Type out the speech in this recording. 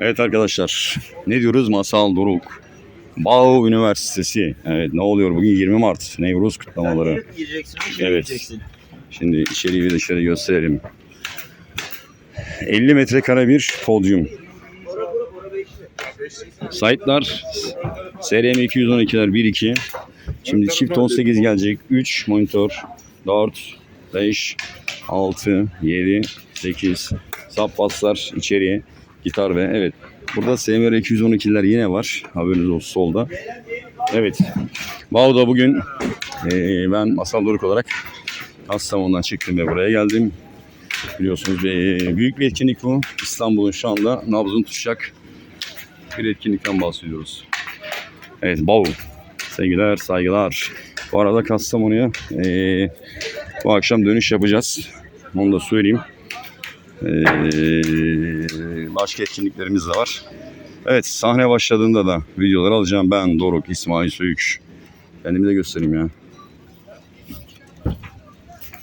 Evet arkadaşlar ne diyoruz Masal Doruk. Bağ Üniversitesi. Evet ne oluyor bugün 20 Mart Nevruz kutlamaları. içeri Evet. Şimdi içeriği bir dışarı gösterelim. 50 metrekare bir podyum. Site'lar SRM 212'ler 1-2. Şimdi çift 18 gelecek. 3 monitör, 4, 5, 6, 7, 8. Sub basslar içeriye. Gitar ve evet. Burada SMR 212'ler yine var. Haberiniz olsun solda. Evet. Bau'da bugün eee, ben Masal Doruk olarak Kastamonu'dan çıktım ve buraya geldim. Biliyorsunuz bir, büyük bir etkinlik bu. İstanbul'un şu anda nabzını tutacak bir etkinlikten bahsediyoruz. Evet Bau. Sevgiler, saygılar. Bu arada Kastamonu'ya eee, bu akşam dönüş yapacağız. Onu da söyleyeyim. Eee, başka etkinliklerimiz de var. Evet sahne başladığında da videoları alacağım. Ben Doruk, İsmail Söyük. Kendimi de göstereyim ya.